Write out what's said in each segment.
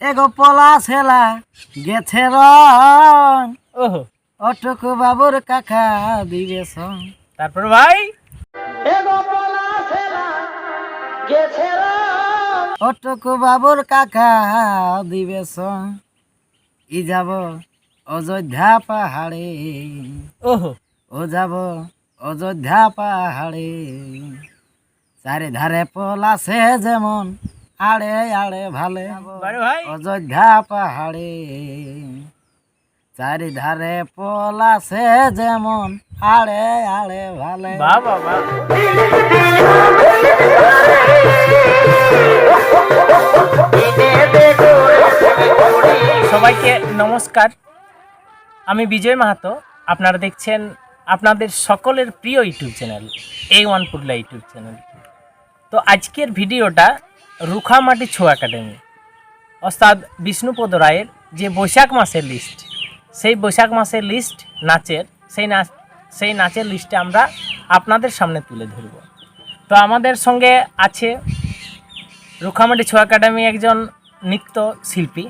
এগো পলা ছেলা গেছে রং। ওহো। অটুকু বাবুর কাকা দিবে সং। তারপর ভাই? এগো পলা ছেলা গেছে রং। অটুকু বাবুর কাকা দিবে সং। ই যাব অযোধ্যা পাহাড়ে। ওহো। ও যাব অযোধ্যা পাহাড়ে। চারিধারে পলাছে যেমন আড়ে আড়ে ভালে। ভাই? অযোধ্যা পাহাড়ে। চারিধারে পলাছে যেমন আড়ে আড়ে ভালে। সবাইকে নমস্কার। আমি বিজয় মাহাতো। আপনারা দেখছেন আপনাদের সকলের প্রিয় ইউটিউব চ্যানেল এ ওয়ান পুরলা ইউটিউব চ্যানেল। তো আজকের ভিডিওটা রুখামাটি ছো একাডেমি। অর্থাৎ বিষ্ণুপদ রায়ের যে বৈশাখ মাসের লিস্ট সেই বৈশাখ মাসের লিস্ট নাচের, সেই নাচ, সেই নাচের লিস্টে আমরা আপনাদের সামনে তুলে ধরব। তো আমাদের সঙ্গে আছে রুখামাটি ছো একাডেমি একজন নৃত্য শিল্পী,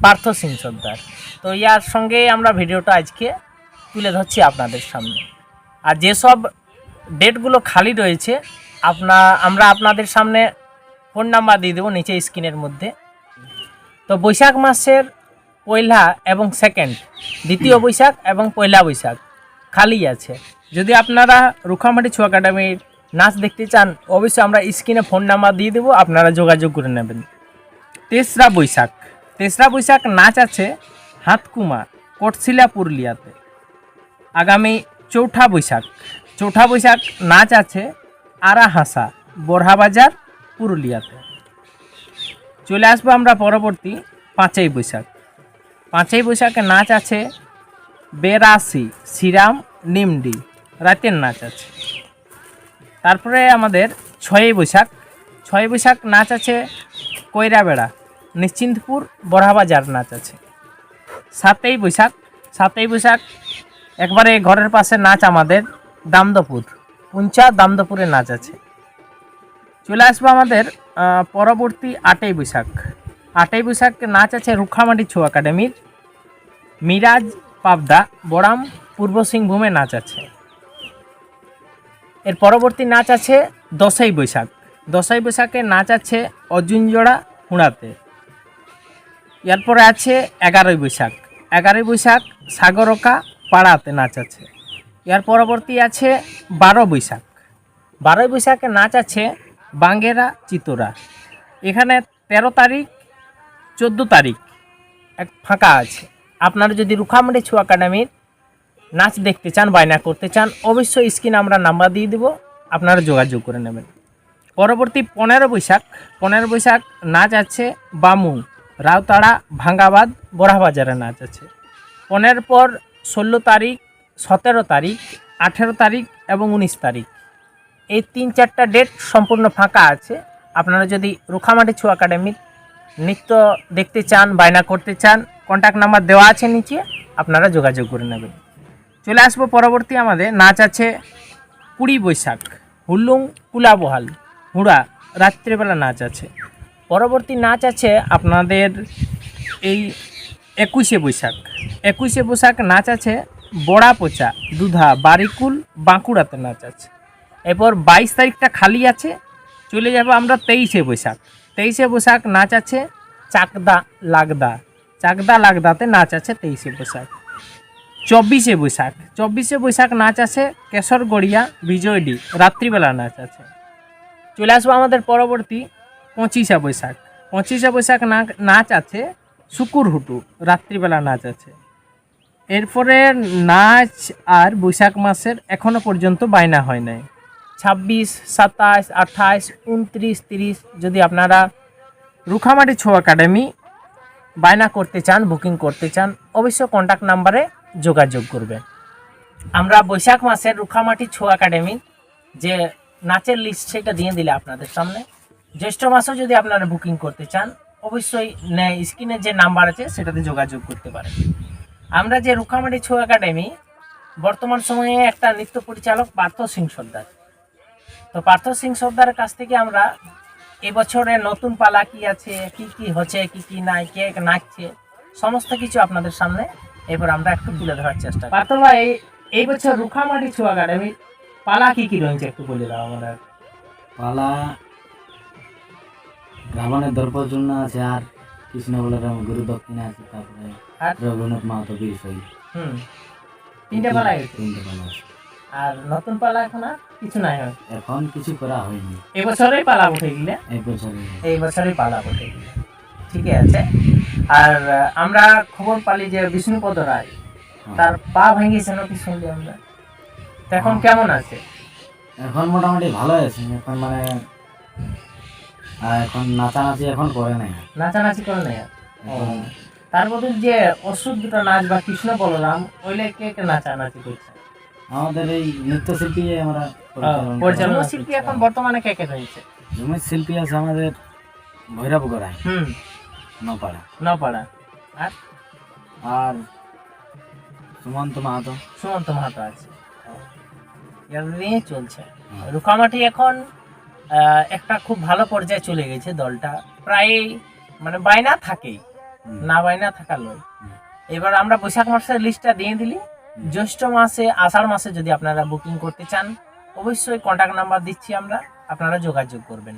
পার্থ সিং সর্দার। তো ইয়ার সঙ্গে আমরা ভিডিওটা আজকে তুলে ধরছি আপনাদের সামনে। আর যেসব ডেটগুলো খালি রয়েছে, আপনা, আমরা আপনাদের সামনে ফোন নাম্বার দিয়ে দেবো নিচে স্ক্রিনের মধ্যে। তো বৈশাখ মাসের পয়লা এবং সেকেন্ড দ্বিতীয় বৈশাখ এবং পয়লা বৈশাখ খালি আছে। যদি আপনারা রুখামাটি ছো একাডেমির নাচ দেখতে চান অবশ্যই আমরা স্ক্রিনে ফোন নাম্বার দিয়ে দেবো আপনারা যোগাযোগ করে নেবেন। তেসরা বৈশাখ তেসরা বৈশাখ নাচ আছে হাতকুমা কটশিলা পুরুলিয়াতে। আগামী চৌঠা বৈশাখ চৌঠা বৈশাখ নাচ আছে আরাহাসা বোরহাবাজার পুরুলিয়াতে। চলে আসব আমরা পরবর্তী পাঁচই বৈশাখ। পাঁচই বৈশাখে নাচ আছে বেরাসি শ্রীরাম, নিমডি, রাতের নাচ আছে। তারপরে আমাদের ছয়ই বৈশাখ। ছয় বৈশাখ নাচ আছে কইরাবেড়া, নিশ্চিন্তপুর, বড়াবাজার নাচ আছে। সাতই বৈশাখ সাতই বৈশাখ একবারে ঘরের পাশে নাচ আমাদের দামদপুর, পুঞ্চা দামদপুরে নাচ আছে। চলে আসব আমাদের পরবর্তী আটই বৈশাখ। আটই বৈশাখ নাচ আছে রুখামাটি ছো একাডেমির। মিরাজ পাবদা, বড়াম পূর্ব সিংভূমে নাচ আছে। এর পরবর্তী নাচ আছে দশই বৈশাখ। দশই বৈশাখে নাচ আছে অর্জুনজোড়া হুঁড়াতে। এরপরে আছে এগারোই বৈশাখ। এগারোই বৈশাখ সাগরকা পাড়াতে নাচ আছে। এর পরবর্তী আছে বারো বৈশাখ। বারোই বৈশাখে নাচ আছে বাঙ্গেরা চিতোরা এখানে তেরো তারিখ, চোদ্দ তারিখ এক ফাঁকা আছে। আপনারা যদি রুখামাটি ছো একাডেমির নাচ দেখতে চান, বায়না করতে চান, অবশ্যই স্ক্রিনে আমরা নাম্বার দিয়ে দেবো, আপনারা যোগাযোগ করে নেবেন। পরবর্তী পনেরো বৈশাখ পনেরো বৈশাখ নাচ আছে বামু রাউতাড়া, ভাঙ্গাবাদ বড়াবাজারে নাচ আছে। পনেরোর পর ষোলো তারিখ, সতেরো তারিখ, আঠেরো তারিখ এবং উনিশ তারিখ। এই তিন চারটা ডেট সম্পূর্ণ ফাঁকা আছে। আপনারা যদি রুখামাটি ছো একাডেমির নৃত্য দেখতে চান, বায়না করতে চান কন্ট্যাক্ট নাম্বার দেওয়া আছে নিচে, আপনারা যোগাযোগ করে নেবেন। চলে আসব পরবর্তী আমাদের, নাচ আছে কুড়ি বৈশাখ, হুল্লুং কুলাবহাল, হুড়া, রাত্রিবেলা নাচ আছে। পরবর্তী নাচ আছে আপনাদের এই একুশে বৈশাখ। একুশে বৈশাখ নাচ আছে বড়া পোচা দুধা, বারিকুল, বাঁকুড়াতে নাচ আছে। এরপর বাইশ তারিখটা খালি আছে, চলে যাব আমরা তেইশে বৈশাখ। তেইশে বৈশাখ নাচ আছে চাকদা লাগদা। চাকদা লাগদাতে নাচ আছে তেইশে বৈশাখ। চব্বিশে বৈশাখ। চব্বিশে বৈশাখ নাচ আছে কেশরগড়িয়া বিজয়ডি রাত্রিবেলা নাচ আছে। চলে আসব আমাদের পরবর্তী পঁচিশে বৈশাখ। পঁচিশে বৈশাখ নাচ আছে শুকুরহুটু রাত্রিবেলা নাচ আছে। এরপরে নাচ আর বৈশাখ মাসের এখনও পর্যন্ত বায়না হয় নাই। ছাব্বিশ, সাতাশ, আঠাশ, উনত্রিশ, তিরিশ যদি আপনারা রুখামাটি ছো একাডেমি বায়না করতে চান, বুকিং করতে চান অবশ্যই কন্ট্যাক্ট নাম্বারে যোগাযোগ করবেন। আমরা বৈশাখ মাসের রুখামাটি ছো একাডেমি যে নাচের লিস্ট সেটা দিয়ে দিলে আপনাদের সামনে। জ্যৈষ্ঠ মাসেও যদি আপনারা বুকিং করতে চান, অবশ্যই স্ক্রিনে যে নাম্বার আছে সেটাতে যোগাযোগ করতে পারেন। আমরা যে রুখামাটি ছো একাডেমি বর্তমান সময়ে একটা নৃত্য পরিচালক পার্থ সিং সর্দার। তো পার্থ সিং সর্দারের কাছ থেকে আমরা এবছরে নতুন পালা কি আছে কি কি হচ্ছে কি কি নাই কে নাচছে সমস্ত কিছু আপনাদের সামনে এবার আমরা একটু তুলে ধরার চেষ্টা পার্থ ভাই এই বছর রুখামাটি ছোয়া একাডেমি পালা কি কি রয়েছে একটু বলে দাও আমাদের। পালা রাবণের দর্পর জন্য আছে আর কৃষ্ণ বলে গুরু দক্ষিণা আছে তারপরে আর? রঘুনাথ মাহাতো বীর শহীদ হুম। তিনটে পালা তিনটে পালা আছে। আর নতুন পালা এখন আর কিছু নাই হয়। এখন কিছু করা হয়নি। এবছরেই পালা উঠে গেলে? এই বছরে এই বছরই পালা উঠে গেলে। ঠিকই আছে। আর আমরা খবর পালি যে বিষ্ণুপদ রায় তার পা ভেঙেছে নাকি শুনলি আমরা? তো এখন কেমন আছে? এখন মোটামুটি ভালো আছে। এখন মানে আর এখন নাচানাচি এখন করে না নাচানাচি করে নাই আর? তার বদল যে অসুর দুটো নাচ বা কৃষ্ণ বলরাম ওইলে কে কে নাচানাচি করছে? আমাদের এই নৃত্যশিল্পী আমরা পরিচালনা পরিচালনা শিল্পী এখন বর্তমানে কে কে রয়েছে? ঝুমের শিল্পী আছে আমাদের ভৈরব গড়াই হুম। নপাড়া। নপাড়া। আর? আর সুমন্ত মাহাতো। সুমন্ত মাহাতো আছে। নিয়ে চলছে। রুকামাটি এখন আহ, একটা খুব ভালো পর্যায়ে চলে গেছে দলটা। প্রায় মানে বাইনা থাকেই। হুম। না বাইনা থাকা লয় এবার আমরা বৈশাখ মাসের লিস্টটা দিয়ে দিলি। জ্যৈষ্ঠ মাসে আষাঢ় মাসে যদি আপনারা বুকিং করতে চান অবশ্যই কন্ট্যাক্ট নাম্বার দিচ্ছি আমরা আপনারা যোগাযোগ করবেন।